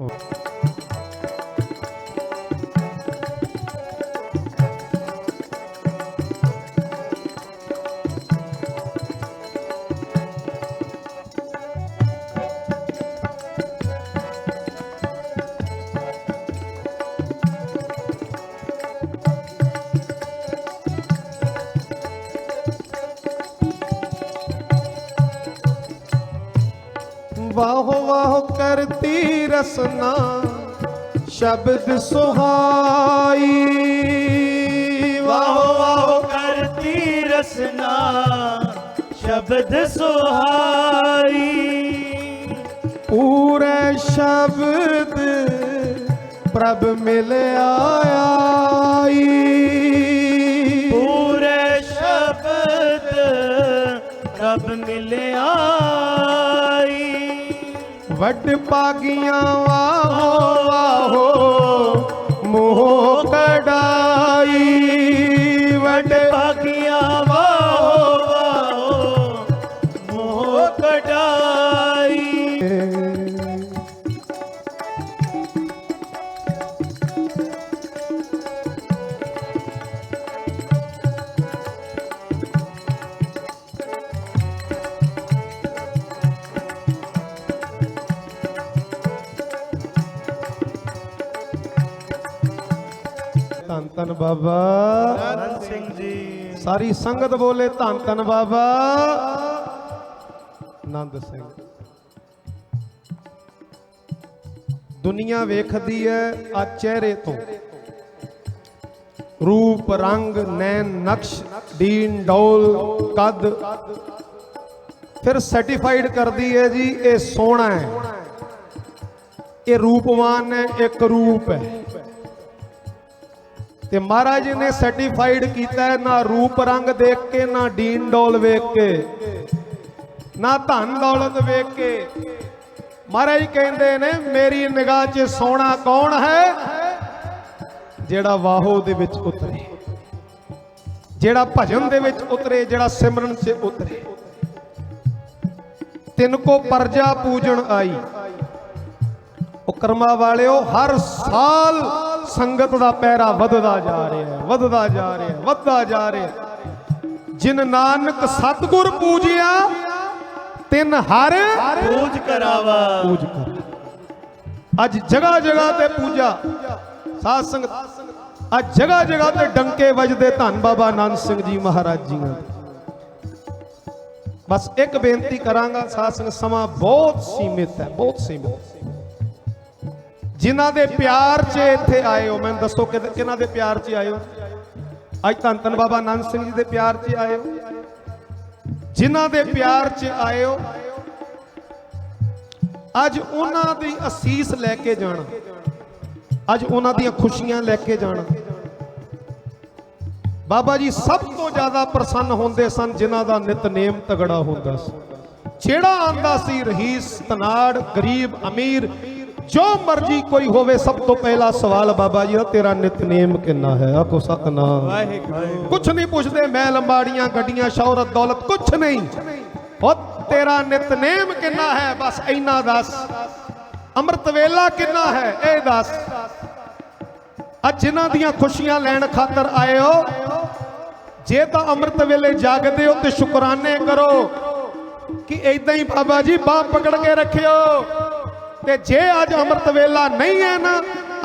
ਵਾਹ ਕਰਤੀ ਰਸਨਾ ਸ਼ਬਦ ਸੁਹਾਈ। ਵਾਹ ਵਾਹ ਕਰਤੀ ਰਸਨਾ ਸ਼ਬਦ ਸੁਹਾਈ। ਪੂਰੇ ਸ਼ਬਦ ਪ੍ਰਭ ਮਿਲ ਆਈ। ਪੂਰੇ ਸ਼ਬਦ ਰੱਬ ਮਿਲਿਆਈ ਵੱਡ ਪਾਗੀਆਂ ਵਾਹੋ ਵਾਹੋ। ਧੰਨ ਧੰਨ ਬਾਬਾ। ਰਣ ਸਿੰਘ ਜੀ ਸਾਰੀ ਸੰਗਤ ਬੋਲੇ ਧੰਨ ਧੰਨ ਬਾਬਾ। ਆਨੰਦ ਸਿੰਘ। ਦੁਨੀਆ ਵੇਖਦੀ ਹੈ ਆ ਚਿਹਰੇ ਤੋਂ। ਰੂਪ, ਰੰਗ, ਨੈਣ, ਨਕਸ਼, ਦੀਨ, ਡੋਲ, ਕਦ। ਫਿਰ ਸਰਟੀਫਾਈਡ ਕਰਦੀ ਹੈ ਜੀ, ਇਹ ਸੋਹਣਾ ਹੈ ਇਹ ਰੂਪਵਾਨ ਹੈ ਇੱਕ ਰੂਪ ਹੈ ਤੇ ਮਹਾਰਾਜ ਨੇ ਸਰਟੀਫਾਈਡ ਕੀਤਾ ਨਾ ਰੂਪ ਰੰਗ ਦੇਖ ਕੇ, ਨਾ ਡੀਨ ਡੋਲ ਵੇਖ ਕੇ, ਨਾ ਧਨ ਦੌਲਤ ਵੇਖ ਕੇ। ਮਹਾਰਾਜ ਕਹਿੰਦੇ ਨੇ, ਮੇਰੀ ਨਿਗਾਹ 'ਚ ਸੋਹਣਾ ਕੌਣ ਹੈ? ਜਿਹੜਾ ਵਾਹੋ ਦੇ ਵਿੱਚ ਉਤਰੇ। ਜਿਹੜਾ ਭਜਨ ਦੇ ਵਿੱਚ ਉਤਰੇ, ਜਿਹੜਾ ਸਿਮਰਨ 'ਚ ਉਤਰੇ। ਤਿੰਨ ਕੋ ਪਰਜਾ ਪੂਜਣ ਆਈ। ਉਹ ਕਰਮਾ ਵਾਲਿਓ, ਹਰ ਸਾਲ ਸੰਗਤ ਦਾ ਪੈਰਾ ਵੱਧਦਾ ਜਾ ਰਿਹਾ ਹੈ ਵੱਧਦਾ ਜਾ ਰਿਹਾ ਹੈ ਵੱਧਦਾ ਜਾ ਰਿਹਾ ਹੈ। ਜਿਨ ਨਾਨਕ ਸਤਗੁਰ ਪੂਜਿਆ ਤਿਨ ਹਰ ਪੂਜ ਕਰਾਵਾ ਪੂਜ ਕਰ ਅੱਜ ਜਗ੍ਹਾ ਜਗ੍ਹਾ ਤੇ ਪੂਜਾ ਸਾਧ ਸੰਗਤ ਅੱਜ ਜਗ੍ਹਾ ਜਗ੍ਹਾ ਤੇ ਡੰਕੇ ਵੱਜਦੇ ਧੰਨ ਬਾਬਾ ਆਨੰਦ ਸਿੰਘ ਜੀ ਮਹਾਰਾਜ ਜੀਆਂ ਦੇ। ਬਸ ਇੱਕ ਬੇਨਤੀ ਕਰਾਂਗਾ ਸਾਧ ਸੰਗਤ ਸਮਾਂ ਬਹੁਤ ਸੀਮਿਤ ਹੈ ਬਹੁਤ ਸੀਮਿਤ ਜਿਨ੍ਹਾਂ ਦੇ ਪਿਆਰ 'ਚ ਇੱਥੇ ਆਏ ਹੋ, ਮੈਨੂੰ ਦੱਸੋ ਕਿ ਕਿਹਨਾਂ ਦੇ ਪਿਆਰ 'ਚ ਆਏ ਹੋ? ਅੱਜ ਧੰਨ ਧੰਨ ਬਾਬਾ ਆਨੰਦ ਸਿੰਘ ਜੀ ਦੇ ਪਿਆਰ 'ਚ ਆਏ ਹੋ? ਜਿਨ੍ਹਾਂ ਦੇ ਪਿਆਰ 'ਚ ਆਏ ਹੋ? ਅੱਜ ਉਹਨਾਂ ਦੀ ਅਸੀਸ ਲੈ ਕੇ ਜਾਣਾ। ਅੱਜ ਉਹਨਾਂ ਦੀਆਂ ਖੁਸ਼ੀਆਂ ਲੈ ਕੇ ਜਾਣਾ। ਬਾਬਾ ਜੀ, ਸਭ ਤੋਂ ਜ਼ਿਆਦਾ ਪ੍ਰਸੰਨ ਹੁੰਦੇ ਸਨ ਜਿਨ੍ਹਾਂ ਦਾ ਨਿਤਨੇਮ ਤਗੜਾ ਹੁੰਦਾ ਸੀ। ਜਿਹੜਾ ਆਂਦਾ ਸੀ, ਰਹੀਸ ਤਨਾੜ ਗਰੀਬ, ਅਮੀਰ ਜੋ ਮਰਜ਼ੀ ਕੋਈ ਹੋਵੇ ਸਭ ਤੋਂ ਪਹਿਲਾ ਸਵਾਲ ਬਾਬਾ ਜੀ ਦਾ ਤੇਰਾ ਨਿਤਨੇਮ ਕਿੰਨਾ ਹੈ? ਆਖੋ ਸਤਨਾਮ। ਵਾਹਿਗੁਰੂ। ਕੁਛ ਨਹੀਂ ਪੁੱਛਦੇ ਮੈਂ ਲੰਬਾੜੀਆਂ ਗੱਡੀਆਂ ਸ਼ੌਹਰਤ ਦੌਲਤ ਕੁਛ ਨਹੀਂ। ਉਹ ਤੇਰਾ ਨਿਤਨੇਮ ਕਿੰਨਾ ਹੈ? ਬਸ ਇੰਨਾ ਦੱਸ। ਅੰਮ੍ਰਿਤ ਵੇਲਾ ਕਿੰਨਾ ਹੈ? ਇਹ ਦੱਸ। ਅੱਜ ਜਿਨ੍ਹਾਂ ਦੀਆਂ ਖੁਸ਼ੀਆਂ ਲੈਣ ਖਾਤਰ ਆਏ ਹੋ ਜੇ ਤਾਂ ਅੰਮ੍ਰਿਤ ਵੇਲੇ ਜਾਗਦੇ ਹੋ ਤੇ ਸ਼ੁਕਰਾਨੇ ਕਰੋ ਕਿ ਐਦਾਂ ਹੀ ਬਾਬਾ ਜੀ ਬਾਹ ਪਕੜ ਕੇ ਰੱਖਿਓ। ਤੇ ਜੇ ਅੱਜ ਅੰਮ੍ਰਿਤ ਵੇਲਾ ਨਹੀਂ ਹੈ ਨਾ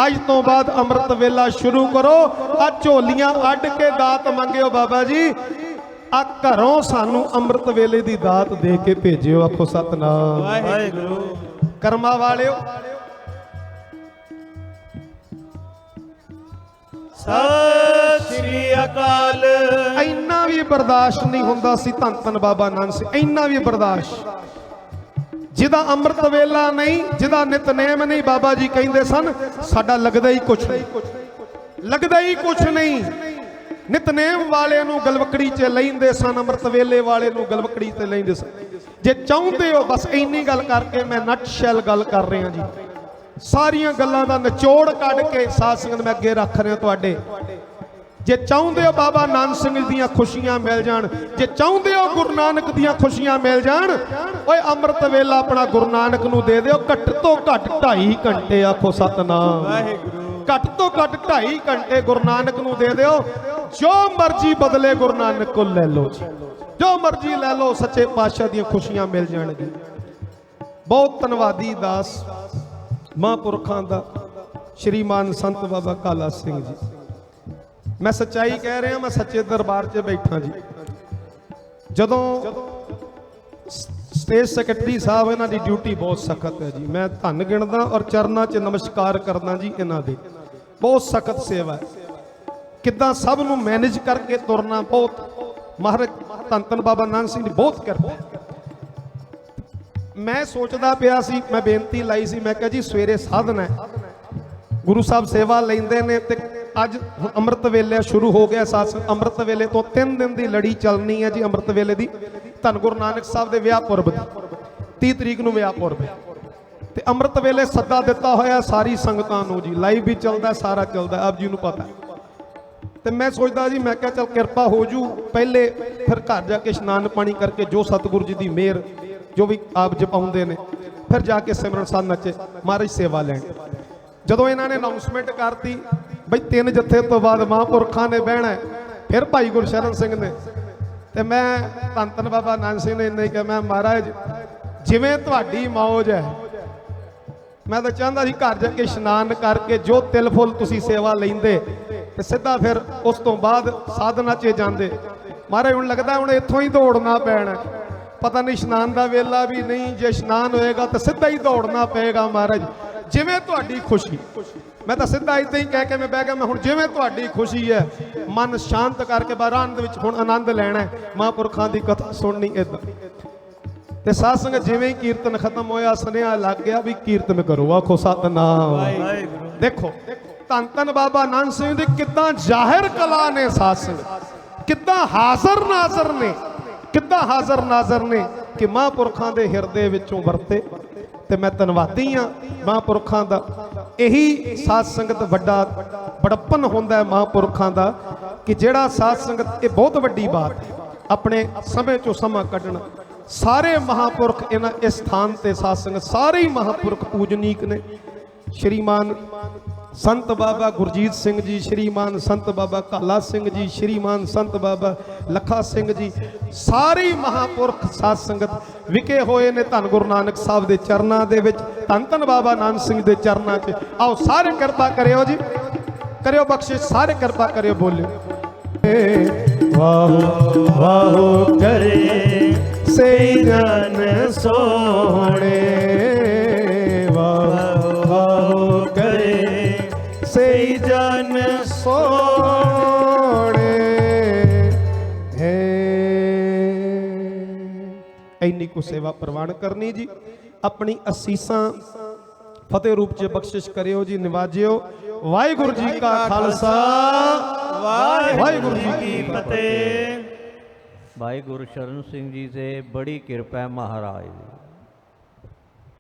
ਅੱਜ ਤੋਂ ਬਾਅਦ ਅੰਮ੍ਰਿਤ ਵੇਲਾ ਸ਼ੁਰੂ ਕਰੋ। ਆ ਝੋਲੀਆਂ ਅੱਡ ਕੇ ਦਾਤ ਮੰਗਿਓ ਬਾਬਾ ਜੀ। ਆ ਘਰੋਂ ਸਾਨੂੰ ਅੰਮ੍ਰਿਤ ਵੇਲੇ ਦੀ ਦਾਤ ਦੇ ਕੇ ਭੇਜਿਓ ਆਖੋ ਸਤਨਾਮ। ਵਾਹਿਗੁਰੂ। ਕਰਮਾ ਵਾਲਿਓ। ਸਤਿ ਸ੍ਰੀ ਅਕਾਲ। ਇੰਨਾ ਵੀ ਬਰਦਾਸ਼ਤ ਨਹੀਂ ਹੁੰਦਾ ਸੀ ਧੰਨ ਧੰਨ ਬਾਬਾ ਨਾਨਕ ਸਿੰਘ ਇੰਨਾ ਵੀ ਬਰਦਾਸ਼ਤ। ਜਿਹਦਾ ਅੰਮ੍ਰਿਤ ਵੇਲਾ ਨਹੀਂ, ਜਿਹਦਾ ਨਿਤਨੇਮ ਨਹੀਂ, ਬਾਬਾ ਜੀ ਕਹਿੰਦੇ ਸਨ, ਸਾਡਾ ਲੱਗਦਾ ਹੀ ਕੁਛ ਨਹੀਂ। ਲੱਗਦਾ ਹੀ ਕੁਛ ਨਹੀਂ। ਨਿਤਨੇਮ ਵਾਲੇ ਨੂੰ ਗਲਵਕੜੀ 'ਚ ਲੈਂਦੇ ਸਨ, ਅੰਮ੍ਰਿਤ ਵੇਲੇ ਵਾਲੇ ਨੂੰ ਗਲਵਕੜੀ ਤੇ ਲੈਂਦੇ ਸਨ। ਜੇ ਚਾਹੁੰਦੇ ਹੋ, ਬਸ ਇੰਨੀ ਗੱਲ ਕਰਕੇ ਮੈਂ ਨਟ ਸ਼ੈਲ ਗੱਲ ਕਰ ਰਿਹਾ ਜੀ। ਸਾਰੀਆਂ ਗੱਲਾਂ ਦਾ ਨਿਚੋੜ ਕੱਢ ਕੇ ਸਾਧ ਸੰਗਤ, ਮੈਂ ਅੱਗੇ ਰੱਖ ਰਿਹਾ ਤੁਹਾਡੇ। ਜੇ ਚਾਹੁੰਦੇ ਹੋ ਬਾਬਾ ਨਾਨਕ ਸਿੰਘ ਦੀਆਂ ਖੁਸ਼ੀਆਂ ਮਿਲ ਜਾਣ, ਜੇ ਚਾਹੁੰਦੇ ਹੋ ਗੁਰੂ ਨਾਨਕ ਦੀਆਂ ਖੁਸ਼ੀਆਂ ਮਿਲ ਜਾਣ, ਓਏ ਅੰਮ੍ਰਿਤ ਵੇਲਾ ਆਪਣਾ ਗੁਰੂ ਨਾਨਕ ਨੂੰ ਦੇ ਦਿਓ, ਘੱਟ ਤੋਂ ਘੱਟ 2.5 ਘੰਟੇ ਆਖੋ ਸਤਨਾਮ। ਵਾਹਿਗੁਰੂ ਘੱਟ ਤੋਂ ਘੱਟ 2.5 ਘੰਟੇ ਗੁਰੂ ਨਾਨਕ ਨੂੰ ਦੇ ਦਿਓ, ਜੋ ਮਰਜ਼ੀ ਬਦਲੇ ਗੁਰੂ ਨਾਨਕ ਕੋਲ ਲੈ ਲਓ ਜੀ। ਜੋ ਮਰਜ਼ੀ ਲੈ ਲਓ, ਸੱਚੇ ਪਾਤਸ਼ਾਹ ਦੀਆਂ ਖੁਸ਼ੀਆਂ ਮਿਲ ਜਾਣਗੀਆਂ। ਬਹੁਤ ਧੰਨਵਾਦੀ ਦਾਸ ਮਹਾਂਪੁਰਖਾਂ ਦਾ, ਸ਼੍ਰੀਮਾਨ ਸੰਤ ਬਾਬਾ ਕਾਲਾ ਸਿੰਘ ਜੀ। ਮੈਂ ਸੱਚਾਈ ਕਹਿ ਰਿਹਾ, ਮੈਂ ਸੱਚੇ ਦਰਬਾਰ 'ਚ ਬੈਠਾ ਜੀ। ਜਦੋਂ ਸਟੇਜ ਸੈਕਟਰੀ ਸਾਹਿਬ ਇਹਨਾਂ ਦੀ ਡਿਊਟੀ ਬਹੁਤ ਸਖਤ ਹੈ ਜੀ। ਮੈਂ ਧੰਨ ਗਿਣਦਾ ਔਰ ਚਰਨਾਂ 'ਚ ਨਮਸਕਾਰ ਕਰਦਾ ਜੀ ਇਹਨਾਂ ਦੇ। ਬਹੁਤ ਸਖਤ ਸੇਵਾ ਹੈ। ਕਿੱਦਾਂ ਸਭ ਨੂੰ ਮੈਨੇਜ ਕਰਕੇ ਤੁਰਨਾ ਬਹੁਤ। ਮਹਾਰਾਜ ਧੰਨ ਧੰਨ ਬਾਬਾ ਨਾਨਕ ਸਿੰਘ ਦੀ ਬਹੁਤ ਕਿਰਪਾ ਮੈਂ ਸੋਚਦਾ ਪਿਆ ਸੀ, ਮੈਂ ਬੇਨਤੀ ਲਾਈ ਸੀ, ਮੈਂ ਕਿਹਾ ਜੀ ਸਵੇਰੇ ਸਾਧਨ ਹੈ। ਗੁਰੂ ਸਾਹਿਬ ਸੇਵਾ ਲੈਂਦੇ ਨੇ ਤੇ ਅੱਜ ਅੰਮ੍ਰਿਤ ਵੇਲੇ ਸ਼ੁਰੂ ਹੋ ਗਿਆ ਸੱਸ। ਅੰਮ੍ਰਿਤ ਵੇਲੇ ਤੋਂ 3 ਦਿਨ ਦੀ ਲੜੀ ਚੱਲਣੀ ਹੈ ਜੀ ਅੰਮ੍ਰਿਤ ਵੇਲੇ ਦੀ। ਧੰਨ ਗੁਰੂ ਨਾਨਕ ਸਾਹਿਬ ਦੇ ਵਿਆਹ ਪੁਰਬ ਦੀ। 30 ਤਰੀਕ ਨੂੰ ਵਿਆਹ ਪੁਰਬ ਹੈ। ਤੇ ਅੰਮ੍ਰਿਤ ਵੇਲੇ ਸੱਦਾ ਦਿੱਤਾ ਹੋਇਆ ਸਾਰੀ ਸੰਗਤਾਂ ਨੂੰ ਜੀ। ਲਾਈਵ ਵੀ ਚੱਲਦਾ, ਸਾਰਾ ਚੱਲਦਾ, ਆਪ ਜੀ ਨੂੰ ਪਤਾ ਹੈ। ਤੇ ਮੈਂ ਸੋਚਦਾ ਜੀ, ਮੈਂ ਕਿਹਾ ਚਲ ਕਿਰਪਾ ਹੋ ਜੂ। ਪਹਿਲੇ ਫਿਰ ਘਰ ਜਾ ਕੇ ਇਸ਼ਨਾਨ ਪਾਣੀ ਕਰਕੇ ਜੋ ਸਤਿਗੁਰੂ ਜੀ ਦੀ ਮਿਹਰ, ਜੋ ਵੀ ਆਪ ਜਪਾਉਂਦੇ ਨੇ, ਫਿਰ ਜਾ ਕੇ ਸਿਮਰਨ ਸਾਧਨਾ ਚ ਮਹਾਰਾਜ ਸੇਵਾ ਲੈਣ। ਜਦੋਂ ਇਹਨਾਂ ਨੇ ਅਨਾਉਂਸਮੈਂਟ ਕਰਤੀ ਬਈ ਤਿੰਨ ਜੱਥੇ ਤੋਂ ਬਾਅਦ ਮਹਾਂਪੁਰਖਾਂ ਨੇ ਬਹਿਣਾ ਫਿਰ ਭਾਈ ਗੁਰਸ਼ਰਨ ਸਿੰਘ ਨੇ। ਤੇ ਮੈਂ ਧੰਨ ਧੰਨ ਬਾਬਾ ਨਾਨਕ ਸਿੰਘ ਨੇ ਇੰਨੇ ਹੀ ਕਿਹਾ, ਮੈਂ ਮਹਾਰਾਜ, ਜਿਵੇਂ ਤੁਹਾਡੀ ਮੌਜ ਹੈ, ਮੈਂ ਤਾਂ ਚਾਹੁੰਦਾ ਸੀ ਘਰ ਜਾ ਕੇ ਇਸ਼ਨਾਨ ਕਰਕੇ ਜੋ ਤਿਲ ਫੁੱਲ ਤੁਸੀਂ ਸੇਵਾ ਲੈਂਦੇ, ਤੇ ਸਿੱਧਾ ਫਿਰ ਉਸ ਤੋਂ ਬਾਅਦ ਸਾਧਨਾ 'ਚ ਜਾਂਦੇ। ਮਹਾਰਾਜ, ਹੁਣ ਲੱਗਦਾ ਹੁਣ ਇੱਥੋਂ ਹੀ ਦੌੜਨਾ ਪੈਣਾ ਪਤਾ ਨਹੀਂ ਇਸ਼ਨਾਨ ਦਾ ਵੇਲਾ ਵੀ ਨਹੀਂ, ਜੇ ਇਸ਼ਨਾਨ ਹੋਏਗਾ ਤਾਂ ਸਿੱਧਾ ਹੀ ਦੌੜਨਾ ਪਏਗਾ ਮਹਾਰਾਜ। ਜਿਵੇਂ ਤੁਹਾਡੀ ਖੁਸ਼ੀ। ਮੈਂ ਤਾਂ ਸਿੱਧਾ ਇਦਾਂ ਹੀ ਕਹਿ ਕੇ ਮੈਂ ਬਹਿ ਗਿਆ ਮੈਂ ਹੁਣ ਜਿਵੇਂ ਤੁਹਾਡੀ ਖੁਸ਼ੀ ਹੈ ਮਨ ਸ਼ਾਂਤ ਕਰਕੇ ਬਾਰਾਨ ਦੇ ਵਿੱਚ ਹੁਣ ਆਨੰਦ ਲੈਣਾ ਹੈ ਮਹਾਂਪੁਰਖਾਂ ਦੀ ਕਥਾ ਸੁਣਨੀ ਇਦਾਂ ਤੇ ਸਾਧ ਸੰਗਤ ਜਿਵੇਂ ਹੀ ਕੀਰਤਨ ਖਤਮ ਹੋਇਆ ਸੁਨੇਹਾ ਲੱਗ ਗਿਆ ਵੀ ਕੀਰਤਨ ਕਰੋ ਆਖੋ ਸਤਨਾਮ। ਦੇਖੋ ਧੰਨ ਧੰਨ ਬਾਬਾ ਨਾਨਕ ਸਿੰਘ ਦੀ ਕਿੱਦਾਂ ਜ਼ਾਹਿਰ ਕਲਾ ਨੇ ਸਾਧ ਸੰਗਤ ਕਿੱਦਾਂ ਹਾਜ਼ਰ ਨਾਜ਼ਰ ਨੇ ਕਿੱਦਾਂ ਹਾਜ਼ਰ ਨਾਜ਼ਰ ਨੇ ਕਿ ਮਹਾਂਪੁਰਖਾਂ ਦੇ ਹਿਰਦੇ ਵਿੱਚੋਂ ਵਰਤੇ ਤੇ ਮੈਂ ਧੰਨਵਾਦੀ ਆ ਮਹਾਂਪੁਰਖਾਂ ਦਾ। ਇਹੀ ਸਾਧ ਸੰਗਤ ਵੱਡਾ ਬੜਪਨ ਹੁੰਦਾ ਹੈ ਮਹਾਂਪੁਰਖਾਂ ਦਾ ਕਿ ਜਿਹੜਾ ਸਾਧ ਸੰਗਤ, ਇਹ ਬਹੁਤ ਵੱਡੀ ਬਾਤ ਹੈ। ਆਪਣੇ ਸਮੇਂ ਚੋਂ ਸਮਾਂ ਕੱਢਣਾ। ਸਾਰੇ ਮਹਾਪੁਰਖ ਇਹਨਾਂ ਇਸ ਸਥਾਨ ਤੇ ਸਾਧ ਸੰਗਤ, ਸਾਰੇ ਹੀ ਮਹਾਪੁਰਖ ਪੂਜਨੀਕ ਨੇ। ਸ਼੍ਰੀਮਾਨ ਸੰਤ ਬਾਬਾ ਗੁਰਜੀਤ ਸਿੰਘ ਜੀ, ਸ਼੍ਰੀਮਾਨ ਸੰਤ ਬਾਬਾ ਕਾਲਾ ਸਿੰਘ ਜੀ, ਸ਼੍ਰੀਮਾਨ ਸੰਤ ਬਾਬਾ ਲੱਖਾ ਸਿੰਘ ਜੀ, ਸਾਰੇ ਹੀ ਮਹਾਪੁਰਖ ਸਾਧ ਸੰਗਤ ਵਿਕੇ ਹੋਏ ਨੇ ਧੰਨ ਗੁਰੂ ਨਾਨਕ ਸਾਹਿਬ ਦੇ ਚਰਨਾਂ ਦੇ ਵਿੱਚ। ਧੰਨ ਧੰਨ ਬਾਬਾ ਨਾਨਕ ਸਿੰਘ ਦੇ ਚਰਨਾਂ 'ਚ। ਆਓ ਸਾਰੇ ਕਿਰਪਾ ਕਰਿਓ ਜੀ। ਕਰਿਓ ਬਖਸ਼ਿਸ਼, ਸਾਰੇ ਕਿਰਪਾ ਕਰਿਓ ਬੋਲਿਓ। ਵਾਹੋ ਵਾਹੋ ਕਰੇ ਸਈ ਜਨ ਸੋਹਣੇ। ਇੰਨੀ ਕੁ ਸੇਵਾ ਪ੍ਰਵਾਨ ਕਰਨੀ ਜੀ। ਆਪਣੀ ਅਸੀਸਾਂ ਫਤਿਹ ਰੂਪ ਚ ਬਖਸ਼ਿਸ਼ ਕਰਿਓ ਜੀ, ਨਿਵਾਜਿਓ। ਵਾਹਿਗੁਰੂ ਜੀ ਕਾ ਖਾਲਸਾ। ਵਾਹਿਗੁਰੂ ਜੀ ਕੀ ਫਤਿਹ। ਭਾਈ ਗੁਰਸ਼ਰਨ ਸਿੰਘ ਜੀ ਤੇ ਬੜੀ ਕਿਰਪਾ ਹੈ ਮਹਾਰਾਜ ਦੀ।